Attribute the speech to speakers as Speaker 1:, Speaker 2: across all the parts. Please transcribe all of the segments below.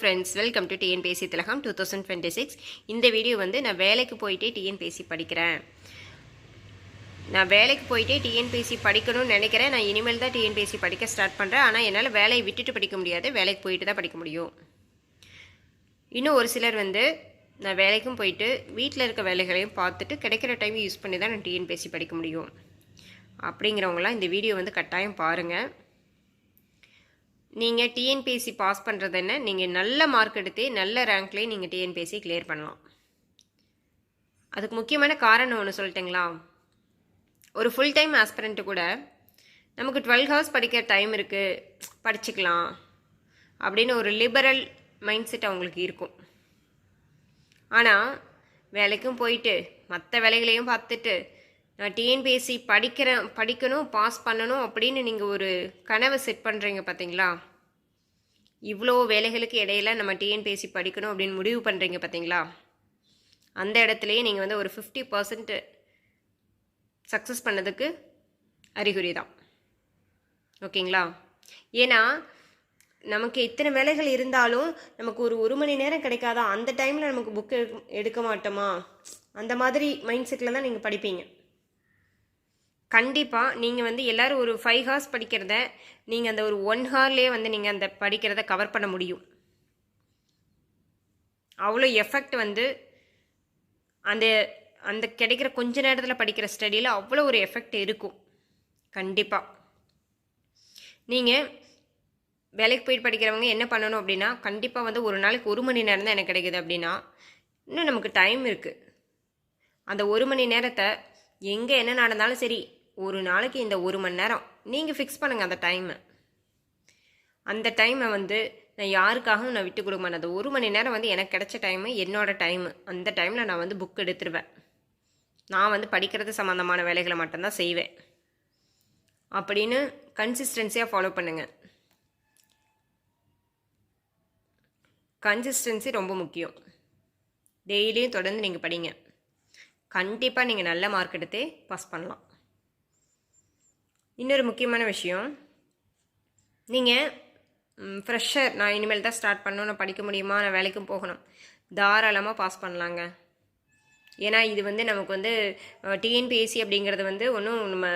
Speaker 1: Friends welcome to TNPSC Thilagam two thousand twenty six இந்த video வந்து நான் வேலைக்கு போயிட்டே டிஎன்பிஎஸ்சி படிக்கிறேன். நான் வேலைக்கு போயிட்டே டிஎன்பிஎஸ்சி படிக்கணும்னு நினைக்கிறேன். நான் இனிமேல் தான் டிஎன்பிஎஸ்சி படிக்க ஸ்டார்ட் பண்ணுறேன் ஆனால் என்னால் வேலையை விட்டுட்டு படிக்க முடியாது. வேலைக்கு போயிட்டு தான் படிக்க முடியும். இன்னும் ஒரு சிலர் வந்து நான் வேலைக்கும் போயிட்டு வீட்டில் இருக்க வேலைகளையும் பார்த்துட்டு கிடைக்கிற டைம் யூஸ் பண்ணி தான் நான் டிஎன்பிஎஸ்சி படிக்க முடியும். அப்படிங்கிறவங்களாம் இந்த வீடியோ வந்து கட்டாயம் பாருங்கள் நீங்கள் டிஎன்பிஎஸ்சி பாஸ் பண்ணுறது என்ன? நீங்கள் நல்ல மார்க் எடுத்து நல்ல ரேங்க்லேயே நீங்கள் டிஎன்பிஎஸ்சி கிளியர் பண்ணலாம். அதுக்கு முக்கியமான காரணம் ஒன்று சொல்லட்டுங்களா? ஒரு ஃபுல் டைம் ஆஸ்பிரண்ட்டு கூட நமக்கு டுவெல் ஹவர்ஸ் படிக்கிற டைம் இருக்குது படிச்சுக்கலாம். அப்படின்னு ஒரு லிபரல் மைண்ட் செட் அவங்களுக்கு இருக்கும். ஆனால் வேலைக்கும் போயிட்டு மற்ற வேலைகளையும் பார்த்துட்டு நான் டிஎன்பிஎஸ்சி படிக்கிறேன் படிக்கணும் பாஸ் பண்ணணும் அப்படின்னு நீங்கள் ஒரு கனவை செட் பண்ணுறீங்க பார்த்தீங்களா இவ்வளோ வேலைகளுக்கு இடையில நம்ம டிஎன்பிஎஸ்சி படிக்கணும் அப்படின்னு முடிவு பண்ணுறீங்க பார்த்தீங்களா அந்த இடத்துலையே நீங்கள் வந்து ஒரு ஃபிஃப்டி பர்சன்ட் சக்ஸஸ் பண்ணதுக்கு அறிகுறி தான். ஓகேங்களா? ஏன்னா நமக்கு இத்தனை வேலைகள் இருந்தாலும் நமக்கு ஒரு ஒரு மணி நேரம் கிடைக்காதா? அந்த டைமில் நமக்கு புக் எடுக்க மாட்டோமா? அந்த மாதிரி மைண்ட் செட்டில் தான் நீங்கள் படிப்பீங்க. கண்டிப்பாக நீங்கள் வந்து எல்லோரும் ஒரு ஃபைவ் ஹார்ஸ் படிக்கிறத நீங்கள் அந்த ஒரு ஒன் ஹார்லேயே வந்து நீங்கள் அந்த படிக்கிறத கவர் பண்ண முடியும். அவ்வளோ எஃபெக்ட் வந்து அந்த அந்த கிடைக்கிற கொஞ்ச நேரத்தில் படிக்கிற ஸ்டடியில் அவ்வளோ ஒரு எஃபெக்ட் இருக்கும். கண்டிப்பாக நீங்கள் வேலைக்கு போயிட்டு படிக்கிறவங்க என்ன பண்ணணும் அப்படின்னா கண்டிப்பாக வந்து ஒரு நாளைக்கு ஒரு மணி நேரம் தான் எனக்கு கிடைக்குது அப்படின்னா இன்னும் நமக்கு டைம் இருக்குது அந்த ஒரு மணி நேரத்தை எங்கே என்ன நடந்தாலும் சரி ஒரு நாளைக்கு இந்த ஒரு மணி நேரம். நீங்கள் ஃபிக்ஸ் பண்ணுங்கள் அந்த டைமை அந்த டைமை வந்து நான் யாருக்காகவும் நான் விட்டு கொடுக்க மாட்டேன். அந்த ஒரு மணி நேரம் வந்து எனக்கு கிடைச்ச டைமு என்னோடய டைமு அந்த டைமில் நான் வந்து புக் எடுத்துருவேன். நான் வந்து படிக்கிறது சம்மந்தமான வேலைகளை மட்டும்தான் செய்வேன். அப்படின்னு கன்சிஸ்டன்சியாக ஃபாலோ பண்ணுங்கள் கன்சிஸ்டன்சி ரொம்ப முக்கியம். டெய்லியும் தொடர்ந்து நீங்கள் படிங்க. கண்டிப்பாக நீங்கள் நல்ல மார்க் எடுத்தே பாஸ் பண்ணலாம். இன்னொரு முக்கியமான விஷயம். நீங்கள் ஃப்ரெஷர் நான் இனிமேல் தான் ஸ்டார்ட் பண்ணணும் நான் படிக்க முடியுமா நான் வேலைக்கும் போகணும். தாராளமாக பாஸ் பண்ணலாங்க. ஏன்னா இது வந்து நமக்கு வந்து டிஎன்பிஎஸ்சி அப்படிங்கிறது வந்து ஒன்றும் நம்ம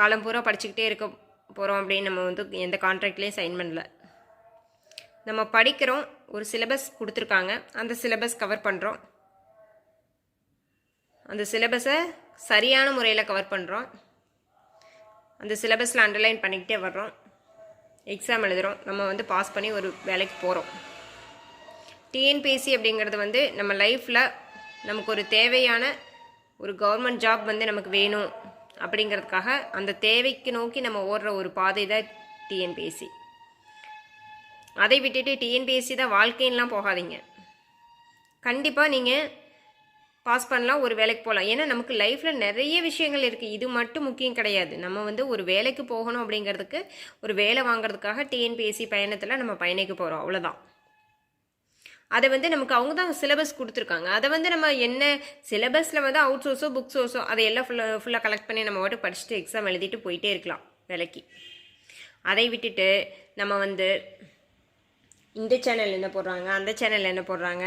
Speaker 1: காலம் பூரா படிச்சுக்கிட்டே இருக்க போகிறோம் அப்படின்னு நம்ம வந்து எந்த கான்ட்ராக்ட்லேயும் சைன் பண்ணல. நம்ம படிக்கிறோம் ஒரு சிலபஸ் கொடுத்துருக்காங்க. அந்த சிலபஸ் கவர் பண்ணுறோம் அந்த சிலபஸை சரியான முறையில் கவர் பண்ணுறோம் அந்த சிலபஸில் அண்டர்லைன் பண்ணிக்கிட்டே வர்றோம். எக்ஸாம் எழுதுகிறோம் நம்ம வந்து பாஸ் பண்ணி ஒரு வேலைக்கு போகிறோம் டிஎன்பிஎஸ்சி அப்படிங்கிறது வந்து நம்ம லைஃப்பில் நமக்கு ஒரு தேவையான ஒரு கவர்மெண்ட் ஜாப் வந்து நமக்கு வேணும் அப்படிங்கிறதுக்காக அந்த தேவைக்கு நோக்கி நம்ம ஓடுற ஒரு பாதை தான் டிஎன்பிஎஸ்சி அதை விட்டுட்டு டிஎன்பிஎஸ்சி தான் வாழ்க்கைன்னெலாம் போகாதீங்க. கண்டிப்பாக நீங்கள் பாஸ் பண்ணலாம் ஒரு வேலைக்கு போகலாம் ஏன்னா நமக்கு லைஃப்பில் நிறைய விஷயங்கள் இருக்குது இது மட்டும் முக்கியம் கிடையாது. நம்ம வந்து ஒரு வேலைக்கு போகணும் அப்படிங்கிறதுக்கு ஒரு வேலை வாங்குறதுக்காக டிஎன்பிஎஸ்சி பயணத்தில் நம்ம பயணிக்க போகிறோம் அவ்வளோதான் அதை வந்து நமக்கு அவங்க தான் சிலபஸ் கொடுத்துருக்காங்க. அதை வந்து நம்ம என்ன சிலபஸில் வந்து அவுட் சோர்ஸோ புக் சோர்ஸோ அதை எல்லாம் ஃபுல்லாக ஃபுல்லாக கலெக்ட் பண்ணி நம்ம மட்டும் படிச்சுட்டு எக்ஸாம் எழுதிட்டு போயிட்டே இருக்கலாம் வேலைக்கு. அதை விட்டுட்டு நம்ம வந்து இந்த சேனல் என்ன போடுறாங்க? அந்த சேனல் என்ன போடுறாங்க?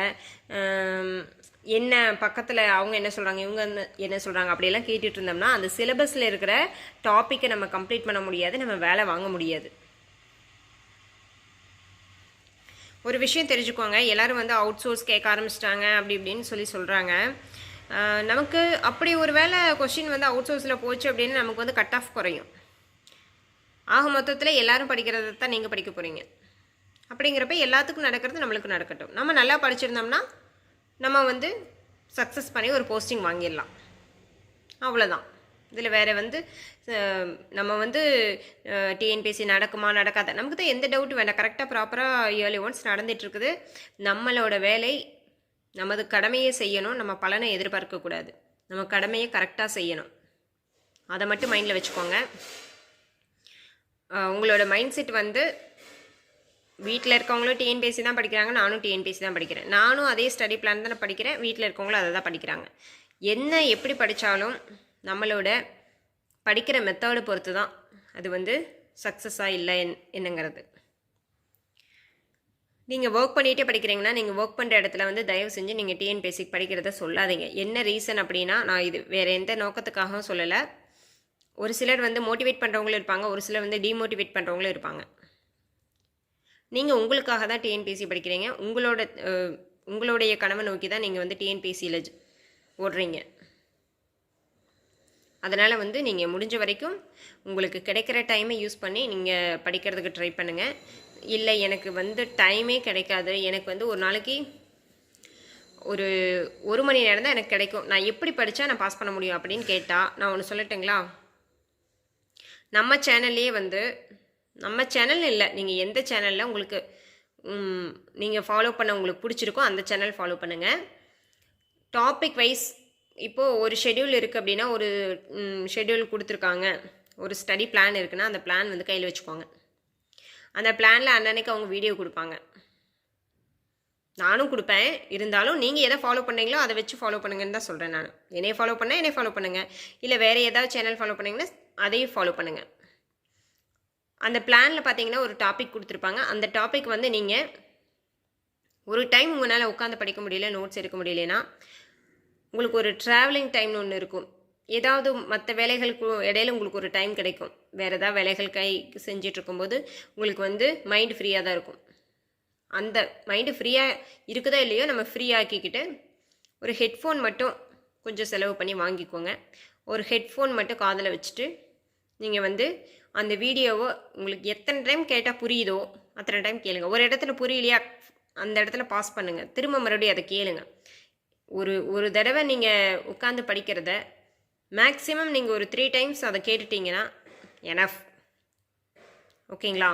Speaker 1: என்ன பக்கத்தில் அவங்க என்ன சொல்கிறாங்க இவங்க என்ன சொல்கிறாங்க அப்படியெல்லாம் கேட்டுட்டு இருந்தோம்னா அந்த சிலபஸில் இருக்கிற டாப்பிக்கை நம்ம கம்ப்ளீட் பண்ண முடியாது நம்ம வேலை வாங்க முடியாது. ஒரு விஷயம் தெரிஞ்சுக்கோங்க. எல்லோரும் வந்து அவுட் சோர்ஸ் கேட்க ஆரம்பிச்சிட்டாங்க அப்படி இப்படின்னு சொல்லி சொல்கிறாங்க நமக்கு அப்படி ஒரு வேலை கொஷின் வந்து அவுட் சோர்ஸில் போச்சு அப்படின்னு நமக்கு வந்து கட் ஆஃப் குறையும். ஆக மொத்தத்தில் எல்லோரும் படிக்கிறத தான் நீங்கள் படிக்க போகிறீங்க அப்படிங்கிறப்ப எல்லாத்துக்கும் நடக்கிறது நம்மளுக்கு நடக்கட்டும். நம்ம நல்லா படிச்சிருந்தோம்னா நம்ம வந்து சக்ஸஸ் பண்ணி ஒரு போஸ்டிங் வாங்கிடலாம். அவ்வளோதான் இதில் வேறு வந்து நம்ம வந்து டிஎன்பிஎஸ்சி நடக்குமா நடக்காத? நமக்கு தான் எந்த டவுட்டும் வேண்டாம். கரெக்டாக ப்ராப்பராக இயர்லி ஒன்ஸ் நடந்துகிட்ருக்குது நம்மளோட வேலை நமது கடமையை செய்யணும். நம்ம பலனை எதிர்பார்க்கக்கூடாது நம்ம கடமையை கரெக்டாக செய்யணும். அதை மட்டும் மைண்டில் வச்சுக்கோங்க. உங்களோட மைண்ட் செட் வந்து வீட்டில் இருக்கவங்களும் டிஎன்பிஎஸ்சி தான் படிக்கிறாங்க நானும் டிஎன்பிஎஸ்சி தான் படிக்கிறேன். நானும் அதே ஸ்டடி பிளான் தான் படிக்கிறேன் வீட்டில் இருக்கவங்களும் அதை தான் படிக்கிறாங்க. என்ன எப்படி படித்தாலும் நம்மளோட படிக்கிற மெத்தடை பொறுத்து தான் அது வந்து சக்ஸஸாக இல்லை என் என்னங்கிறது. நீங்கள் ஒர்க் பண்ணிகிட்டே படிக்கிறீங்கன்னா நீங்கள் ஒர்க் பண்ணுற இடத்துல வந்து தயவு செஞ்சு நீங்கள் டிஎன்பிஎஸ்சி படிக்கிறத சொல்லாதீங்க. என்ன ரீசன் அப்படின்னா நான் இது வேறு எந்த நோக்கத்துக்காகவும் சொல்லலை. ஒரு சிலர் வந்து மோட்டிவேட் பண்ணுறவங்களும் இருப்பாங்க ஒரு சிலர் வந்து டிமோட்டிவேட் பண்ணுறவங்களும் இருப்பாங்க. நீங்கள் உங்களுக்காக தான் டிஎன்பிஎஸ்சி படிக்கிறீங்க. உங்களோட உங்களுடைய கனவை நோக்கி தான் நீங்கள் வந்து டிஎன்பிஎஸ்சியில் ஓடுறீங்க. அதனால் வந்து நீங்கள் முடிஞ்ச வரைக்கும் உங்களுக்கு கிடைக்கிற டைமை யூஸ் பண்ணி நீங்கள் படிக்கிறதுக்கு ட்ரை பண்ணுங்கள் இல்லை எனக்கு வந்து டைமே கிடைக்காது. எனக்கு வந்து ஒரு நாளைக்கு ஒரு ஒரு மணி நேரம் தான் எனக்கு கிடைக்கும். நான் எப்படி படித்தா நான் பாஸ் பண்ண முடியும் அப்படின்னு கேட்டால் நான் ஒன்று சொல்லட்டுங்களா? நம்ம சேனல்லையே வந்து நம்ம சேனல் இல்லை. நீங்கள் எந்த சேனலில் உங்களுக்கு நீங்கள் ஃபாலோ பண்ண உங்களுக்கு பிடிச்சிருக்கோ அந்த சேனல் ஃபாலோ பண்ணுங்கள் டாபிக் வைஸ் இப்போது ஒரு ஷெட்யூல் இருக்குது அப்படின்னா ஒரு ஷெட்யூல் கொடுத்துருக்காங்க. ஒரு ஸ்டடி பிளான் இருக்குன்னா அந்த பிளான் வந்து கையில் வச்சுக்கோங்க. அந்த பிளானில் அன்னன்னைக்கு அவங்க வீடியோ கொடுப்பாங்க. நானும் கொடுப்பேன். இருந்தாலும் நீங்கள் எதை ஃபாலோ பண்ணீங்களோ அதை வச்சு ஃபாலோ பண்ணுங்கன்னு தான் சொல்கிறேன் நான். என்னைய ஃபாலோ பண்ணால் என்னை ஃபாலோ பண்ணுங்கள் இல்லை வேறு ஏதாவது சேனல் ஃபாலோ பண்ணிங்கன்னா அதையும் ஃபாலோ பண்ணுங்கள் அந்த பிளானில் பார்த்தீங்கன்னா ஒரு டாபிக் கொடுத்துருப்பாங்க. அந்த டாபிக் வந்து நீங்கள் ஒரு டைம் உங்களால் உட்காந்து படிக்க முடியல நோட்ஸ் எடுக்க முடியலனா உங்களுக்கு ஒரு ட்ராவலிங் டைம்னு ஒன்று இருக்கும். ஏதாவது மற்ற வேலைகளுக்கு இடையில உங்களுக்கு ஒரு டைம் கிடைக்கும். வேறு ஏதாவது வேலைகள் கை செஞ்சிட்டு இருக்கும்போது உங்களுக்கு வந்து மைண்ட் ஃப்ரீயாக தான் இருக்கும். அந்த மைண்டு ஃப்ரீயாக இருக்குதோ இல்லையோ நம்ம ஃப்ரீயாக்கிக்கிட்டு ஒரு ஹெட்ஃபோன் மட்டும் கொஞ்சம் செலவு பண்ணி வாங்கிக்கோங்க. ஒரு ஹெட்ஃபோன் மட்டும் காதில் வச்சுட்டு நீங்கள் வந்து அந்த வீடியோவை உங்களுக்கு எத்தனை டைம் கேட்டால் புரியுதோ அத்தனை டைம் கேளுங்க. ஒரு இடத்துல புரியலையா அந்த இடத்துல பாஸ் பண்ணுங்கள் திரும்ப மறுபடியும் அதை கேளுங்க. ஒரு ஒரு தடவை நீங்கள் உட்காந்து படிக்கிறத மேக்ஸிமம் நீங்கள் ஒரு த்ரீ டைம்ஸ் அதை கேட்டுட்டீங்கன்னா எனஃப் ஓகேங்களா?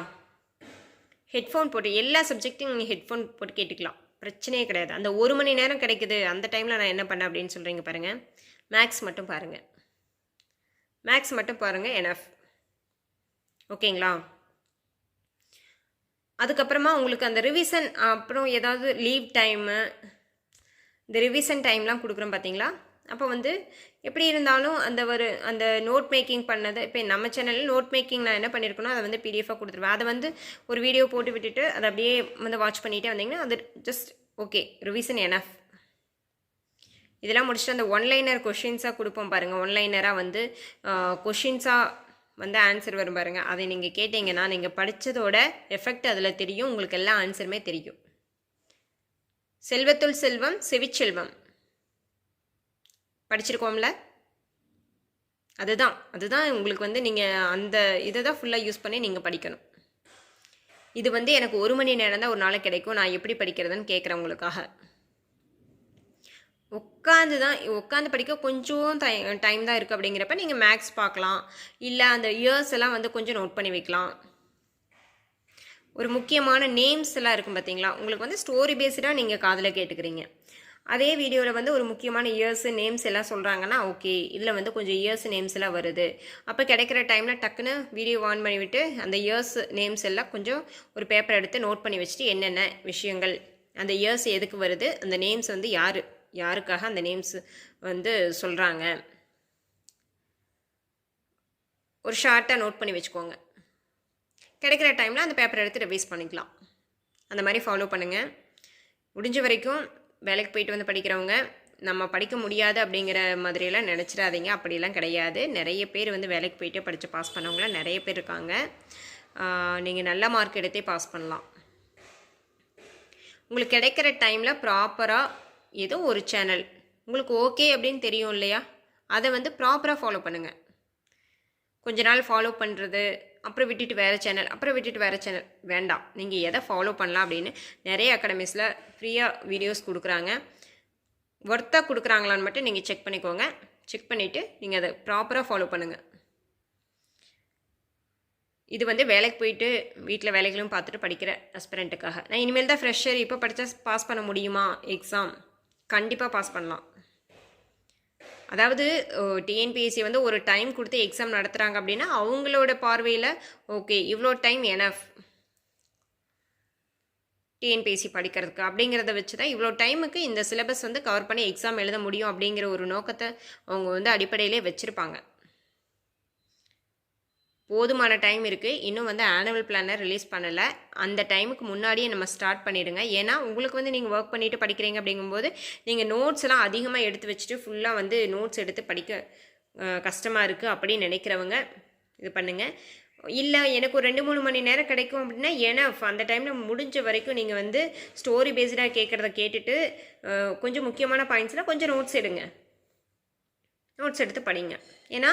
Speaker 1: ஹெட்ஃபோன் போட்டு எல்லா சப்ஜெக்ட்டும் நீங்கள் ஹெட்ஃபோன் போட்டு கேட்டுக்கலாம். பிரச்சனையே கிடையாது. அந்த ஒரு மணி நேரம் கிடைக்குது. அந்த டைமில் நான் என்ன பண்ணேன் அப்படின்னு சொல்கிறீங்க பாருங்கள் மேக்ஸ் மட்டும் பாருங்கள் மேக்ஸ் மட்டும் பாருங்கள் எனஃப் ஓகேங்களா? அதுக்கப்புறமா உங்களுக்கு அந்த ரிவிஷன் அப்புறம் ஏதாவது லீவ் டைமு இந்த ரிவிஷன் டைம்லாம் கொடுக்குறோம் பார்த்தீங்களா அப்போ வந்து எப்படி இருந்தாலும் அந்த ஒரு அந்த நோட் மேக்கிங் பண்ணது இப்போ நம்ம சேனலில் நோட் மேக்கிங் நான் என்ன பண்ணியிருக்கேனோ அதை வந்து பிடிஎஃபாக கொடுத்துருவேன். அதை வந்து ஒரு வீடியோ போட்டு விட்டுட்டு அதை அப்படியே வந்து வாட்ச் பண்ணிகிட்டே வந்தீங்கன்னா அது ஜஸ்ட் ஓகே ரிவிஷன் எனஃப் இதெல்லாம் முடிச்சுட்டு அந்த ஒன்லைனர் கொஷின்ஸாக கொடுப்போம் பாருங்கள் ஒன்லைனராக வந்து கொஷின்ஸாக வந்து ஆன்சர் வரும் பாருங்கள் அதை நீங்கள் கேட்டிங்கன்னா நீங்கள் படித்ததோட எஃபெக்ட் அதில் தெரியும். உங்களுக்கு எல்லா ஆன்சருமே தெரியும். செல்வத்துள் செல்வம் செவிச்செல்வம். படிச்சிருக்கோம்ல? அதுதான். அதுதான் உங்களுக்கு வந்து நீங்கள் அந்த இதை தான் ஃபுல்லாக யூஸ் பண்ணி நீங்கள் படிக்கணும். இது வந்து எனக்கு ஒரு மணி நேரம் தான் ஒரு நாளைக்கு கிடைக்கும். நான் எப்படி படிக்கிறதுன்னு கேட்குறேன் உங்களுக்காக. உட்காந்து தான் உட்காந்து படிக்க கொஞ்சம் டைம் தான் இருக்குது அப்படிங்கிறப்ப நீங்கள் மேக்ஸ் பார்க்கலாம். இல்லை அந்த இயர்ஸ் எல்லாம் வந்து கொஞ்சம் நோட் பண்ணி வைக்கலாம். ஒரு முக்கியமான நேம்ஸ் எல்லாம் இருக்கும் பார்த்தீங்களா உங்களுக்கு வந்து ஸ்டோரி பேஸ்டாக நீங்கள் காதில் கேட்டுக்கிறீங்க. அதே வீடியோவில் வந்து ஒரு முக்கியமான இயர்ஸ் நேம்ஸ் எல்லாம் சொல்கிறாங்கன்னா ஓகே இதில் வந்து கொஞ்சம் இயர்ஸ் நேம்ஸ் எல்லாம் வருது. அப்போ கிடைக்கிற டைமில் டக்குன்னு வீடியோ ஆன் பண்ணிவிட்டு அந்த இயர்ஸ் நேம்ஸ் எல்லாம் கொஞ்சம் ஒரு பேப்பர் எடுத்து நோட் பண்ணி வச்சுட்டு என்னென்ன விஷயங்கள் அந்த இயர்ஸ் எதுக்கு வருது அந்த நேம்ஸ் வந்து யார்? யாருக்காக அந்த நேம்ஸ் வந்து சொல்கிறாங்க ஒரு ஷார்ட்டாக நோட் பண்ணி வச்சுக்கோங்க. கிடைக்கிற டைமில் அந்த பேப்பர் எடுத்து ரிவைஸ் பண்ணிக்கலாம். அந்த மாதிரி ஃபாலோ பண்ணுங்கள் முடிஞ்ச வரைக்கும் வேலைக்கு போயிட்டு வந்து படிக்கிறவங்க நம்ம படிக்க முடியாது அப்படிங்கிற மாதிரியெல்லாம் நினச்சிடாதீங்க. அப்படிலாம் கிடையாது. நிறைய பேர் வந்து வேலைக்கு போயிட்டு படித்து பாஸ் பண்ணவங்களாம் நிறைய பேர் இருக்காங்க. நீங்கள் நல்ல மார்க் எடுத்தே பாஸ் பண்ணலாம். உங்களுக்கு கிடைக்கிற டைமில் ப்ராப்பராக ஏதோ ஒரு சேனல் உங்களுக்கு ஓகே அப்படின்னு தெரியும் இல்லையா? அதை வந்து ப்ராப்பராக ஃபாலோ பண்ணுங்கள் கொஞ்ச நாள் ஃபாலோ பண்ணுறது அப்புறம் விட்டுட்டு வேறு சேனல் அப்புறம் விட்டுட்டு வேறு சேனல் வேண்டாம். நீங்கள் எதை ஃபாலோ பண்ணலாம் அப்படின்னு நிறைய அகாடமிஸில் ஃப்ரீயாக வீடியோஸ் கொடுக்குறாங்க. ஒர்த்தாக கொடுக்குறாங்களான்னு மட்டும் நீங்கள் செக் பண்ணிக்கோங்க. செக் பண்ணிவிட்டு நீங்கள் அதை ப்ராப்பராக ஃபாலோ பண்ணுங்கள் இது வந்து வேலைக்கு போயிட்டு வீட்டில் வேலைகளும் பார்த்துட்டு படிக்கிற அஸ்பிரண்ட்டுக்காக நான் இனிமேல் தான் ஃப்ரெஷர் இப்போ படித்தா பாஸ் பண்ண முடியுமா? எக்ஸாம் கண்டிப்பாக பாஸ் பண்ணலாம். அதாவது டிஎன்பிஎஸ்சி வந்து ஒரு டைம் கொடுத்து எக்ஸாம் நடத்துகிறாங்க அப்படின்னா அவங்களோட பார்வையில் ஓகே இவ்வளோ டைம் எனஃப் டிஎன்பிஎஸ்சி படிக்கிறதுக்கு அப்படிங்கிறத வச்சு தான் இவ்வளோ டைமுக்கு இந்த சிலபஸ் வந்து கவர் பண்ணி எக்ஸாம் எழுத முடியும் அப்படிங்கிற ஒரு நோக்கத்தை அவங்க வந்து அடிப்படையிலே வச்சுருப்பாங்க. போதுமான டைம் இருக்குது இன்னும் வந்து ஆனுவல் பிளானை ரிலீஸ் பண்ணலை. அந்த டைமுக்கு முன்னாடியே நம்ம ஸ்டார்ட் பண்ணிடுங்க. ஏன்னா உங்களுக்கு வந்து நீங்கள் ஒர்க் பண்ணிவிட்டு படிக்கிறீங்க அப்படிங்கும்போது நீங்கள் நோட்ஸ் எல்லாம் அதிகமாக எடுத்து வச்சுட்டு ஃபுல்லாக வந்து நோட்ஸ் எடுத்து படிக்க கஷ்டமாக இருக்குது அப்படின்னு நினைக்கிறவங்க இது பண்ணுங்கள் இல்லை எனக்கு ஒரு ரெண்டு மூணு மணி நேரம் கிடைக்கும் அப்படின்னா ஏன்னா அந்த டைமில் முடிஞ்ச வரைக்கும் நீங்கள் வந்து ஸ்டோரி பேஸ்டாக கேட்குறத கேட்டுட்டு கொஞ்சம் முக்கியமான பாயிண்ட்ஸில் கொஞ்சம் நோட்ஸ் எடுங்க. நோட்ஸ் எடுத்து படிங்க. ஏன்னா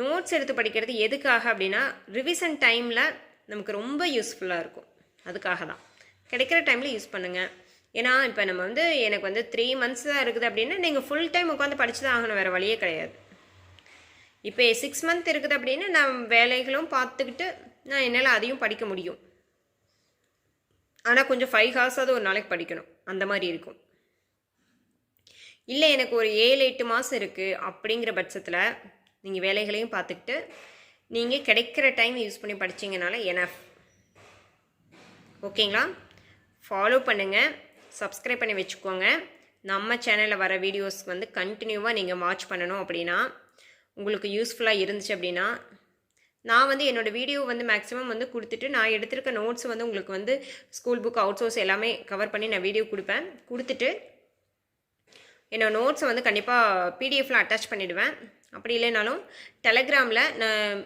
Speaker 1: நோட்ஸ் எடுத்து படிக்கிறது எதுக்காக அப்படின்னா ரிவிஷன் டைமில் நமக்கு ரொம்ப யூஸ்ஃபுல்லாக இருக்கும். அதுக்காக தான். கிடைக்கிற டைமில் யூஸ் பண்ணுங்கள் ஏன்னா இப்போ நம்ம வந்து எனக்கு வந்து த்ரீ மந்த்ஸ் தான் இருக்குது அப்படின்னா நீங்கள் ஃபுல் டைம் உட்காந்து படித்து தான் ஆகணும் வேறு வழியே கிடையாது. இப்போ சிக்ஸ் மந்த் இருக்குது அப்படின்னா நான் வேலைகளும் பார்த்துக்கிட்டு நான் என்னால் அதையும் படிக்க முடியும். ஆனால் கொஞ்சம் ஃபைவ் ஹவர்ஸாவது ஒரு நாளைக்கு படிக்கணும். அந்த மாதிரி இருக்கும். இல்லை எனக்கு ஒரு ஏழு எட்டு மாதம் இருக்குது அப்படிங்கிற பட்சத்தில் நீங்கள் வேலைகளையும் பார்த்துக்கிட்டு நீங்கள் கிடைக்கிற டைம் யூஸ் பண்ணி படிச்சிங்கனால எனஃப் ஓகேங்களா? ஃபாலோ பண்ணுங்கள் சப்ஸ்கிரைப் பண்ணி வச்சுக்கோங்க. நம்ம சேனலில் வர வீடியோஸ் வந்து கண்டினியூவாக நீங்கள் வாட்ச் பண்ணணும் அப்படின்னா உங்களுக்கு யூஸ்ஃபுல்லாக இருந்துச்சு அப்படின்னா நான் வந்து என்னோடய வீடியோ வந்து மேக்ஸிமம் வந்து கொடுத்துட்டு நான் எடுத்திருக்க நோட்ஸ் வந்து உங்களுக்கு வந்து ஸ்கூல் புக் அவுட் சோர்ஸ் எல்லாமே கவர் பண்ணி நான் வீடியோ கொடுப்பேன். கொடுத்துட்டு என்னோட நோட்ஸை வந்து கண்டிப்பாக பிடிஎஃப்பில் அட்டாச் பண்ணிவிடுவேன் அப்படி இல்லைனாலும் டெலகிராமில் நான்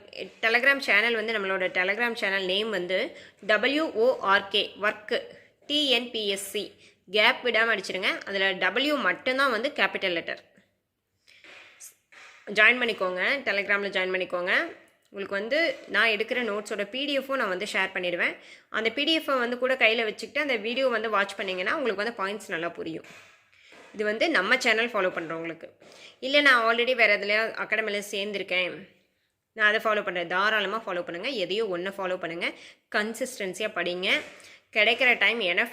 Speaker 1: டெலகிராம் சேனல் வந்து நம்மளோட டெலகிராம் சேனல் நேம் வந்து டபிள்யூஓஆர்கே ஒர்க்கு டிஎன்பிஎஸ்சி கேப் விடாமல் அடிச்சிடுங்க அதில் டபிள்யூ மட்டும்தான் வந்து கேபிட்டல் லெட்டர் ஜாயின் பண்ணிக்கோங்க. டெலகிராமில் ஜாயின் பண்ணிக்கோங்க. உங்களுக்கு வந்து நான் எடுக்கிற நோட்ஸோட பிடிஎஃப்பும் நான் வந்து ஷேர் பண்ணிடுவேன். அந்த பிடிஎஃப்பை வந்து கூட கையில் வச்சுக்கிட்டு அந்த வீடியோ வந்து வாட்ச் பண்ணிங்கன்னா உங்களுக்கு வந்து பாயிண்ட்ஸ் நல்லா புரியும். இது வந்து நம்ம சேனல் ஃபாலோ பண்ணுறவங்களுக்கு இல்லை நான் ஆல்ரெடி வேறு எதுலையா அகாடமியில் சேர்ந்துருக்கேன். நான் அதை ஃபாலோ பண்ணுறேன் தாராளமாக ஃபாலோ பண்ணுங்கள் எதையோ ஒன்று ஃபாலோ பண்ணுங்கள் கன்சிஸ்டன்சியாக படிங்க. கிடைக்கிற டைம் என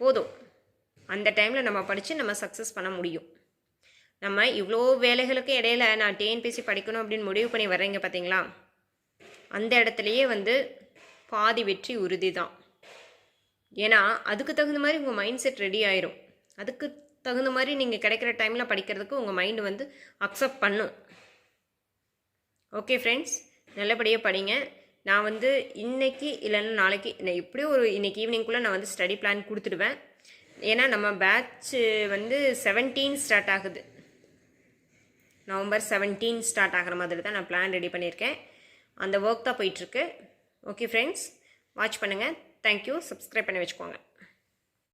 Speaker 1: போதும். அந்த டைமில் நம்ம படித்து நம்ம சக்ஸஸ் பண்ண முடியும். நம்ம இவ்வளோ வேலைகளுக்கு இடையில நான் டிஎன்பிசி படிக்கணும் அப்படின்னு முடிவு பண்ணி வர்றீங்க பார்த்தீங்களா அந்த இடத்துலையே வந்து பாதி வெற்றி உறுதி தான் ஏன்னா அதுக்கு தகுந்த மாதிரி உங்கள் மைண்ட் செட் ரெடி ஆயிரும். அதுக்கு தகுந்த மாதிரி நீங்கள் கிடைக்கிற டைமில் படிக்கிறதுக்கு உங்கள் மைண்டு வந்து அக்செப்ட் பண்ணும். ஓகே ஃப்ரெண்ட்ஸ் நல்லபடியாக படிங்க. நான் வந்து இன்னைக்கு இல்லைன்னா நாளைக்கு நான் எப்படியும் ஒரு இன்றைக்கி ஈவினிங்குள்ளே நான் வந்து ஸ்டடி பிளான் கொடுத்துடுவேன். ஏன்னா நம்ம பேட்ச்சு வந்து செவன்டீன் ஸ்டார்ட் ஆகுது. நவம்பர் செவன்டீன் ஸ்டார்ட் ஆகிற மாதிரி தான் நான் பிளான் ரெடி பண்ணியிருக்கேன். அந்த ஒர்க் தான் போயிட்டுருக்கு ஓகே ஃப்ரெண்ட்ஸ் வாட்ச் பண்ணுங்கள் தேங்க்யூ சப்ஸ்கிரைப் பண்ணி வச்சுக்கோங்க.